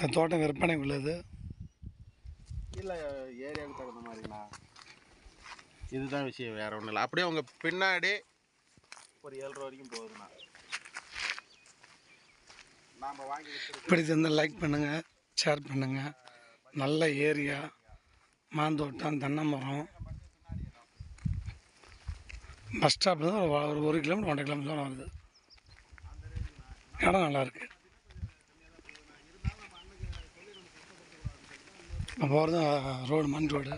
இந்த தோட்டம் விற்பனை உள்ளது. இல்லை ஏரியாவுக்கு தகுந்த மாதிரிண்ணா. இதுதான் விஷயம் வேற ஒன்றும் இல்லை. அப்படியே உங்கள் பின்னாடி ஒரு ஏழு வரைக்கும் போகுதுண்ணா. நாம் வாங்கி வச்சிருக்க பிடிச்சிருந்தால் லைக் பண்ணுங்கள் ஷேர் பண்ணுங்கள் நல்ல ஏரியா மாந்தோட்டம் தென்னை மரம் பஸ் ஸ்டாப்பில் தான் ஒரு ஒரு கிலோமீட்டர் ஒன்றரை கிலோமீட்டர் தான் வருது இடம் நல்லா இப்போ போகிறது ரோடு மண் ரோடு.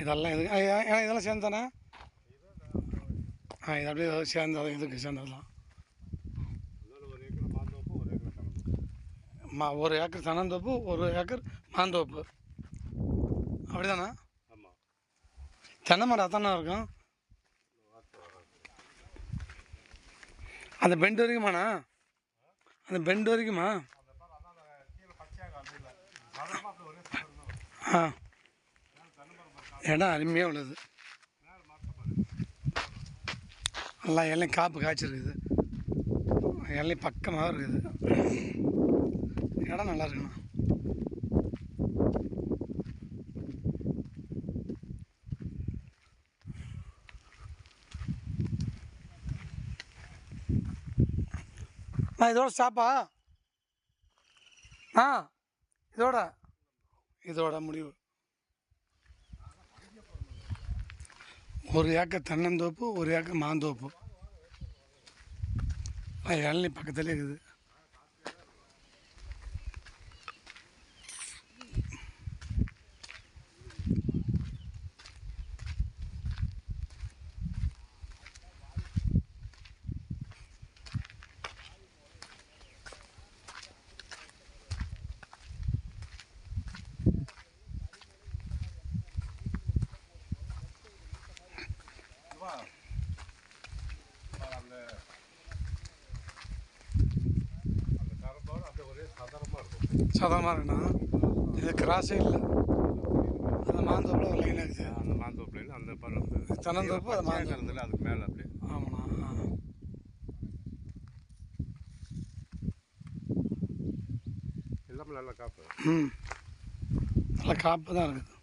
இதெல்லாம் இது இதெல்லாம் சேர்ந்தானே? ஆ இது அப்படியே சேர்ந்தது இதுக்கு சேர்ந்ததெல்லாம் மா ஒரு ஏக்கர் தென்னந்தோப்பு ஒரு ஏக்கர் மாந்தோப்பு. அப்படிதானே? ஆமாம் தென்னை மரம் அத்தானே இருக்கும்? அந்த பெண்டு வரைக்குமாண்ணா? அந்த பெண்டு வரைக்குமா? ஆ. இடம் அருமையாக உள்ளது. நல்லா எல்லாம் காப்பு காய்ச்சிருக்குது. எல்லாம் பக்கமாக இருக்குது. இடம் நல்லா இருக்குண்ணா. நான் இதோட ஸ்டாப்பா ஆ இதோட. இதோட முடிவு. ஒரு ஏக்கர் தென்னந்தோப்பு ஒரு ஏக்கர் மாந்தோப்பு. இளநீ பக்கத்துலேயே இருக்குது. சாதாரணமாக இருக்குண்ணா இது கிராஸே இல்லை அந்த மாந்தோப்பில் ஒரு லைன் இருக்குது அந்த மாந்தோப்பில் அந்த பழம் தென்னந்தோப்பு அது மாந்தோப்பு இருந்ததில்ல அதுக்கு மேலே அப்படியே ஆமாண்ணா. எல்லாமே நல்லா காப்பு ம் நல்லா காப்பு தான் இருக்குது